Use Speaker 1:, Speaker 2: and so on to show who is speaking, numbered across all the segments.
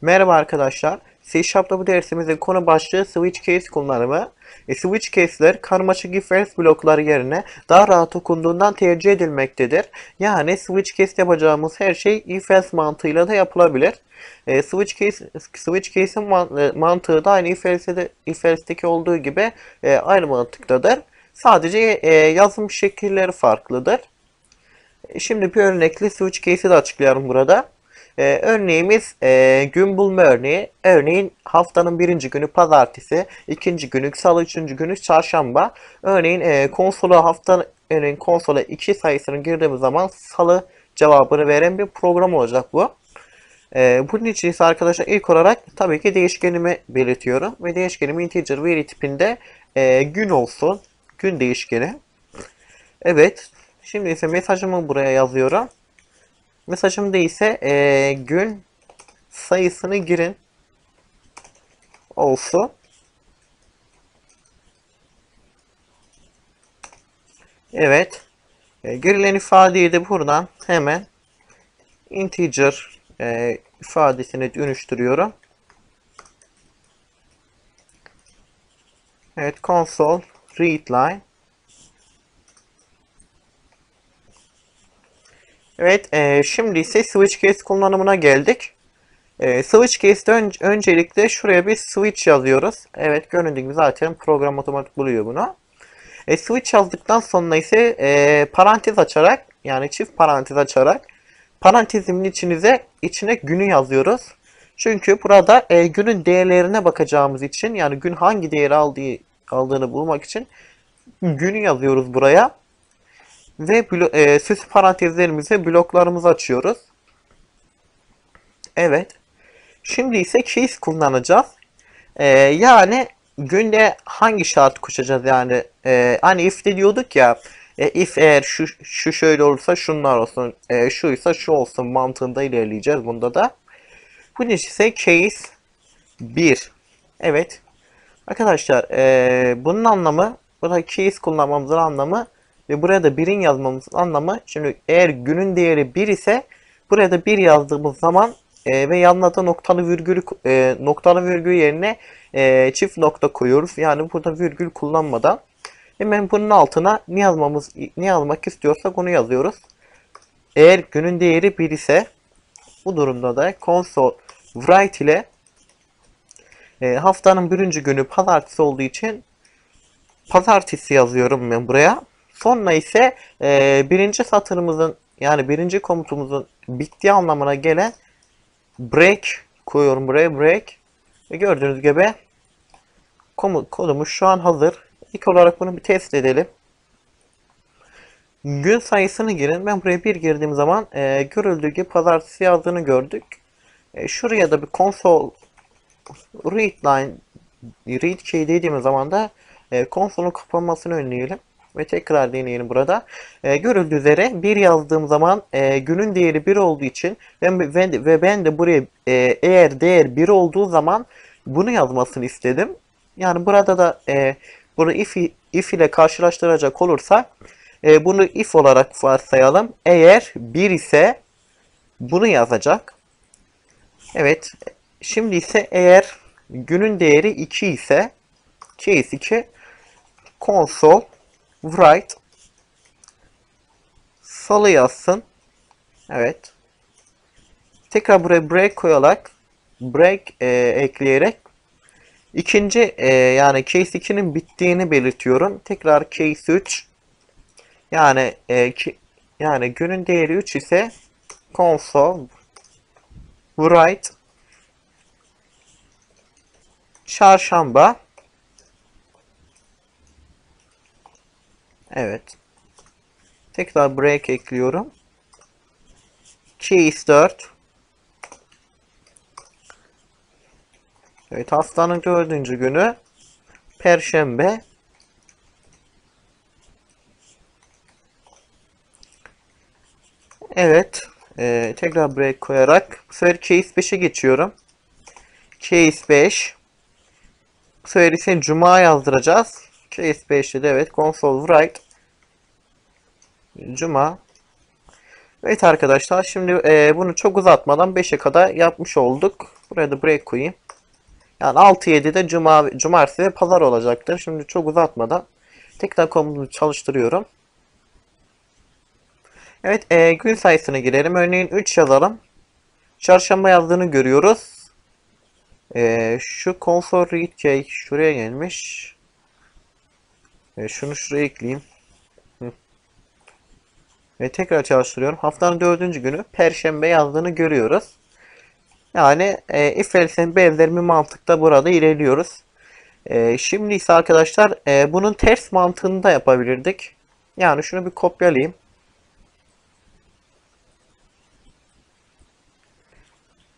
Speaker 1: Merhaba arkadaşlar. C Sharp'ta bu dersimizin konu başlığı switch case kullanımı. E, switch case'ler karmaşık if else blokları yerine daha rahat okunduğundan tercih edilmektedir. Yani switch case yapacağımız her şey if else mantığıyla da yapılabilir. E, switch case switch case'in e, mantığı da aynı if else'de if else'deki olduğu gibi e, aynı mantıktadır. Sadece e, yazım şekilleri farklıdır. E, Şimdi bir örnekli switch case'i de açıklıyorum burada. Ee, örneğimiz e, gün bulma örneği. Örneğin haftanın birinci günü pazartesi, ikinci günü salı, üçüncü günü çarşamba. Örneğin e, konsola hafta örneğin konsola 2 sayısını girdiğimiz zaman salı cevabını veren bir program olacak bu. Ee, bunun için ise arkadaşlar ilk olarak tabii ki değişkenimi belirtiyorum. Ve değişkenimi integer veri tipinde e, gün olsun. Gün değişkeni. Evet. Şimdi ise mesajımı buraya yazıyorum. Mesajımda ise eee, gün sayısını girin olsun. Evet. E, girilen ifadeyi de buradan hemen integer e, ifadesine dönüştürüyorum. Evet console readline Evet, e, şimdi ise switch case kullanımına geldik. E, switch case'de ön- öncelikle şuraya bir switch yazıyoruz. Evet, göründüğü gibi zaten program otomatik buluyor bunu. E, switch yazdıktan sonra ise e, parantez açarak, yani çift parantez açarak parantezimin içinize içine günü yazıyoruz. Çünkü burada e, günün değerlerine bakacağımız için, yani gün hangi değeri aldığı aldığını bulmak için günü yazıyoruz buraya. Ve e, süs parantezlerimizi bloklarımızı açıyoruz. Evet. Şimdi ise case kullanacağız. E, yani günde hangi şart koşacağız yani e, hani if'te diyorduk ya e, if eğer şu, şu şöyle olursa şunlar olsun e, şuysa şu olsun mantığında ilerleyeceğiz bunda da. Bu ise case 1. Evet. Arkadaşlar e, bunun anlamı burada case kullanmamızın anlamı ve buraya da 1'in yazmamızın anlamı şimdi eğer günün değeri 1 ise buraya da 1 yazdığımız zaman e, ve yanına da noktalı virgül e, noktalı virgül yerine e, çift nokta koyuyoruz. Yani burada virgül kullanmadan hemen bunun altına ne yazmamız ne yazmak istiyorsak onu yazıyoruz. Eğer günün değeri 1 ise bu durumda da console write ile e, haftanın birinci günü pazartesi olduğu için pazartesi yazıyorum ben buraya. Sonra ise e, birinci satırımızın yani birinci komutumuzun bittiği anlamına gelen break koyuyorum buraya break. Ve gördüğünüz gibi komut, kodumuz şu an hazır. İlk olarak bunu bir test edelim. Gün sayısını girin. Ben buraya bir girdiğim zaman e, görüldüğü gibi pazartesi yazdığını gördük. E, şuraya da bir console readline read key dediğimiz zaman da e, konsolun kapanmasını önleyelim. Ve tekrar deneyelim burada. E, görüldüğü üzere 1 yazdığım zaman e, günün değeri 1 olduğu için ben, ve, ve ben de buraya e, eğer değer 1 olduğu zaman bunu yazmasını istedim. Yani burada da e, bunu if, if ile karşılaştıracak olursak e, bunu if olarak varsayalım. Eğer 1 ise bunu yazacak. Evet. Şimdi ise eğer günün değeri 2 ise case 2 console write salı yazsın. Evet. Tekrar buraya break koyarak break e, ekleyerek ikinci e, yani case 2'nin bittiğini belirtiyorum. Tekrar case 3 yani e, ki, yani günün değeri 3 ise console write çarşamba Evet. Tekrar break ekliyorum. Case 4 Evet haftanın dördüncü günü Perşembe Evet ee, tekrar break koyarak bu sefer case 5'e geçiyorum. Case 5 Bu sefer ise Cuma yazdıracağız. Case 5'te de evet console write Cuma Evet arkadaşlar şimdi e, bunu çok uzatmadan 5'e kadar yapmış olduk. Buraya da break koyayım. Yani 6-7'de cuma, cumartesi ve pazar olacaktır. Şimdi çok uzatmadan tekrar komutunu çalıştırıyorum. Evet e, gün sayısına girelim. Örneğin 3 yazalım. Çarşamba yazdığını görüyoruz. E, şu console read key şuraya gelmiş. E, şunu şuraya ekleyeyim. Ve tekrar çalıştırıyorum. Haftanın dördüncü günü Perşembe yazdığını görüyoruz. Yani e, if else'in benzer bir mantıkta burada ilerliyoruz. E, şimdi ise arkadaşlar e, bunun ters mantığını da yapabilirdik. Yani şunu bir kopyalayayım.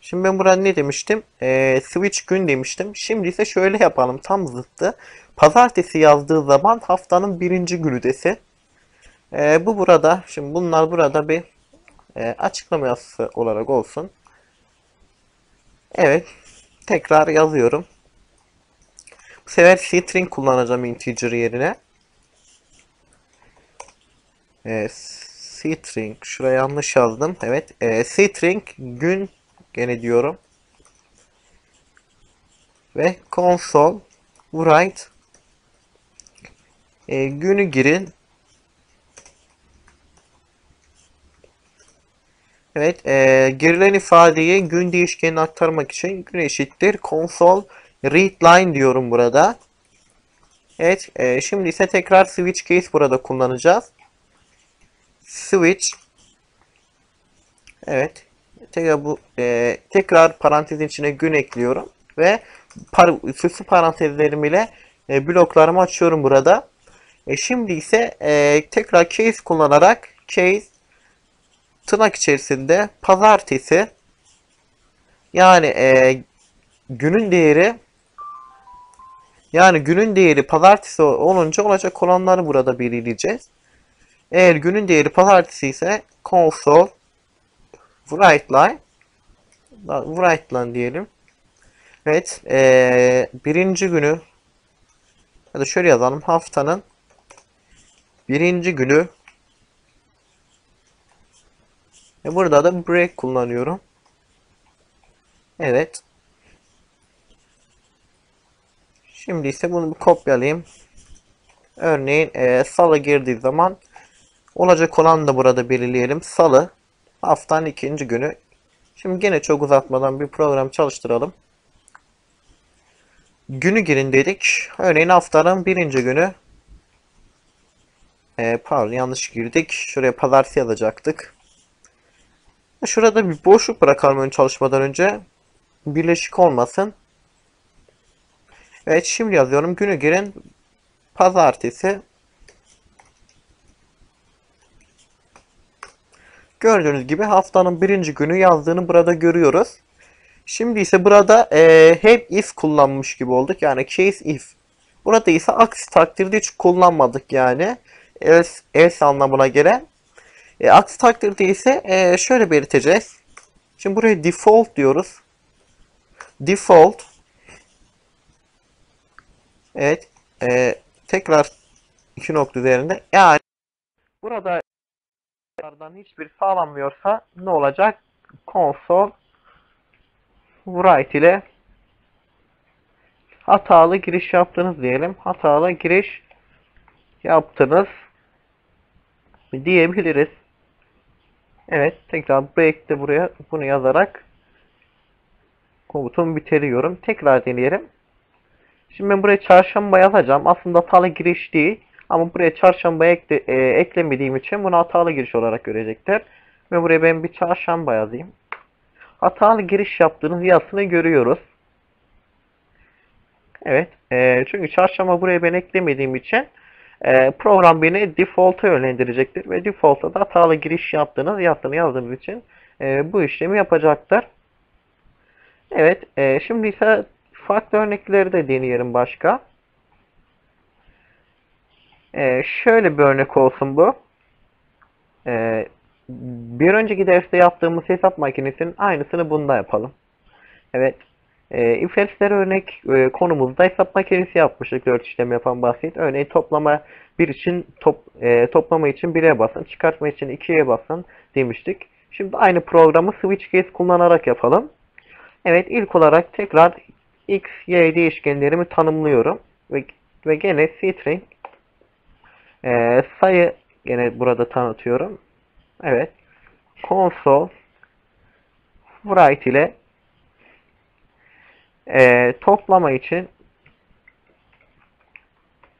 Speaker 1: Şimdi ben burada ne demiştim? E, switch gün demiştim. Şimdi ise şöyle yapalım. Tam zıttı. Pazartesi yazdığı zaman haftanın birinci günü desin. E, bu burada. Şimdi bunlar burada bir e, açıklama yazısı olarak olsun. Evet. Tekrar yazıyorum. Bu sefer string kullanacağım integer yerine. E, string. Şuraya yanlış yazdım. Evet. E, string gün gene diyorum. Ve console write e, günü girin. Evet, e, girilen ifadeyi gün değişkenine aktarmak için gün eşittir console readline diyorum burada. Evet, e, şimdi ise tekrar switch case burada kullanacağız. Switch Evet. Tekrar bu e, tekrar parantezin içine gün ekliyorum ve par süslü parantezlerim ile e, bloklarımı açıyorum burada. E, şimdi ise e, tekrar case kullanarak case tırnak içerisinde pazartesi yani e, günün değeri yani günün değeri pazartesi olunca olacak olanları burada belirleyeceğiz. Eğer günün değeri pazartesi ise console write line write line diyelim. Evet. E, birinci günü ya da şöyle yazalım. Haftanın birinci günü ve burada da break kullanıyorum. Evet. Şimdi ise bunu bir kopyalayayım. Örneğin e, salı girdiği zaman olacak olan da burada belirleyelim. Salı haftanın ikinci günü. Şimdi gene çok uzatmadan bir program çalıştıralım. Günü girin dedik. Örneğin haftanın birinci günü. E, pardon yanlış girdik. Şuraya pazartesi yazacaktık. Şurada bir boşluk bırakalım ön çalışmadan önce. Birleşik olmasın. Evet şimdi yazıyorum. Günü girin. Pazartesi. Gördüğünüz gibi haftanın birinci günü yazdığını burada görüyoruz. Şimdi ise burada e, hep if kullanmış gibi olduk. Yani case if. Burada ise aksi takdirde hiç kullanmadık yani. Else, else anlamına gelen. E, aksi takdirde ise e, şöyle belirteceğiz. Şimdi buraya default diyoruz. Default. Evet. E, tekrar iki nokta üzerinde. Yani burada hiçbir sağlanmıyorsa ne olacak? Console write ile hatalı giriş yaptınız diyelim. Hatalı giriş yaptınız diyebiliriz. Evet tekrar break de buraya bunu yazarak komutumu bitiriyorum. Tekrar deneyelim. Şimdi ben buraya çarşamba yazacağım. Aslında hatalı giriş değil. Ama buraya çarşamba ekle, e, eklemediğim için bunu hatalı giriş olarak görecekler. Ve buraya ben bir çarşamba yazayım. Hatalı giriş yaptığınız yazısını görüyoruz. Evet. E, çünkü çarşamba buraya ben eklemediğim için program beni default'a yönlendirecektir. Ve default'a da hatalı giriş yaptığınız yazısını yazdığınız için e, bu işlemi yapacaktır. Evet. E, şimdi ise farklı örnekleri de deneyelim başka. Ee, şöyle bir örnek olsun bu. Ee, bir önceki derste yaptığımız hesap makinesinin aynısını bunda yapalım. Evet. E, if else'ler örnek e, konumuzda hesap makinesi yapmıştık 4 işlem yapan basit. Örneğin toplama bir için top, e, toplama için 1'e basın, çıkartma için 2'ye basın demiştik. Şimdi aynı programı switch case kullanarak yapalım. Evet ilk olarak tekrar x, y değişkenlerimi tanımlıyorum. Ve, ve gene string e, sayı gene burada tanıtıyorum. Evet. Console write ile e, toplama için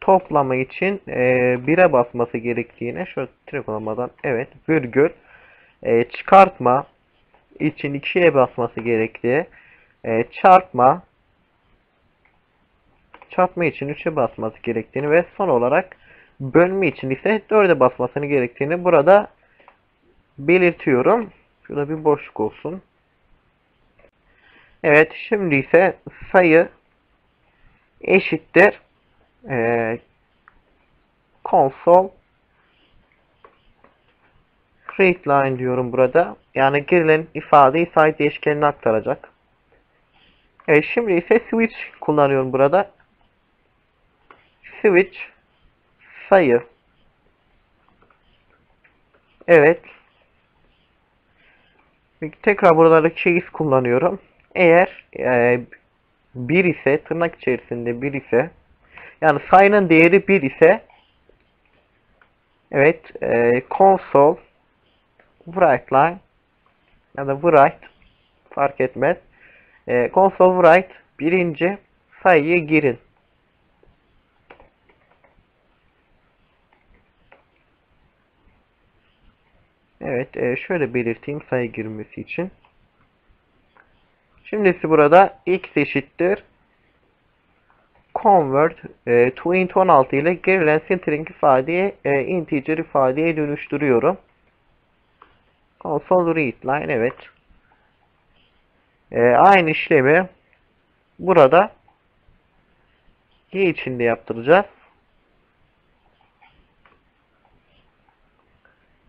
Speaker 1: toplama için e, 1'e basması gerektiğine şöyle direkt olmadan evet virgül e, çıkartma için 2'ye basması gerektiği e, çarpma çarpma için 3'e basması gerektiğini ve son olarak bölme için ise 4'e basmasını gerektiğini burada belirtiyorum. Şurada bir boşluk olsun. Evet şimdi ise sayı eşittir e, console create line diyorum burada. Yani girilen ifadeyi sayı değişkenine aktaracak. Evet şimdi ise switch kullanıyorum burada. Switch sayı Evet. Tekrar buradaki case kullanıyorum. Eğer e, 1 ise tırnak içerisinde 1 ise yani sayının değeri 1 ise evet e, console write line ya da write fark etmez. E, console write birinci sayıyı girin. Evet, e, şöyle belirteyim sayı girmesi için. Şimdisi burada x eşittir convert e, to int 16 ile girilen string ifadeye e, integer ifadeye dönüştürüyorum. Console read line evet. E, aynı işlemi burada y içinde yaptıracağız.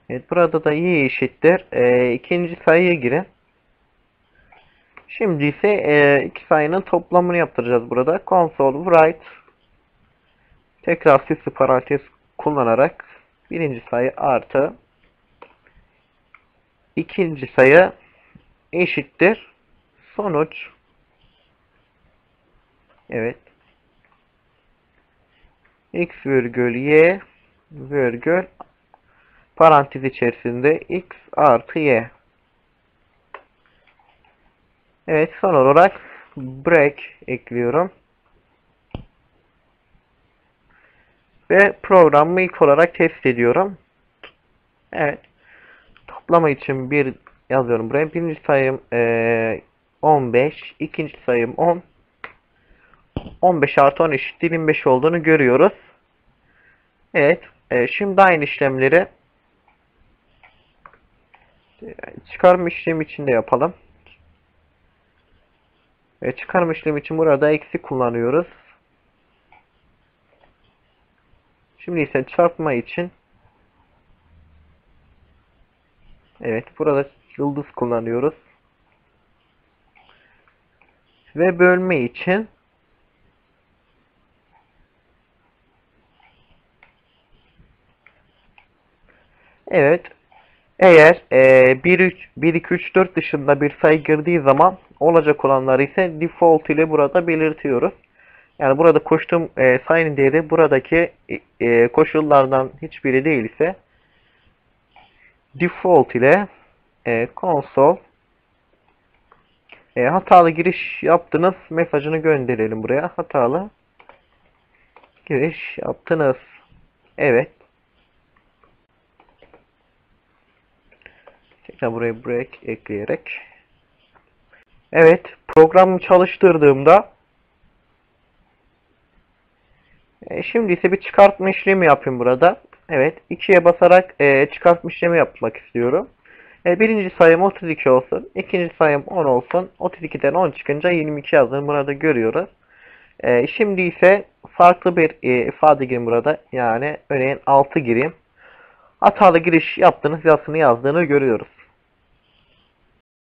Speaker 1: Evet burada da y eşittir. E, ikinci sayıya girin. Şimdi ise e, iki sayının toplamını yaptıracağız burada. Console write tekrar süslü parantez kullanarak birinci sayı artı ikinci sayı eşittir sonuç. Evet. X virgül y virgül parantez içerisinde x artı y Evet son olarak break ekliyorum. Ve programı ilk olarak test ediyorum. Evet. Toplama için bir yazıyorum buraya. Birinci sayım e, 15. ikinci sayım 10. 15 artı 10 eşittir 25 olduğunu görüyoruz. Evet. E, şimdi aynı işlemleri çıkarma işlemi için de yapalım. Ve çıkarma işlemi için burada eksi kullanıyoruz. Şimdi ise çarpma için Evet burada yıldız kullanıyoruz. Ve bölme için Evet eğer e, 1, 3, 1, 2, 3, 4 dışında bir sayı girdiği zaman olacak olanları ise default ile burada belirtiyoruz. Yani burada koştuğum e, sayının değeri buradaki e, koşullardan hiçbiri değil ise default ile e, console e, hatalı giriş yaptınız mesajını gönderelim buraya. Hatalı giriş yaptınız. Evet. Tekrar buraya break ekleyerek. Evet. Programı çalıştırdığımda e, şimdi ise bir çıkartma işlemi yapayım burada. Evet. 2'ye basarak e, çıkartma işlemi yapmak istiyorum. E, birinci sayım 32 olsun. ikinci sayım 10 olsun. 32'den 10 çıkınca 22 yazdığını burada görüyoruz. E, şimdi ise farklı bir e, ifade gireyim burada. Yani örneğin 6 gireyim. Hatalı giriş yaptığınız yazısını yazdığını görüyoruz.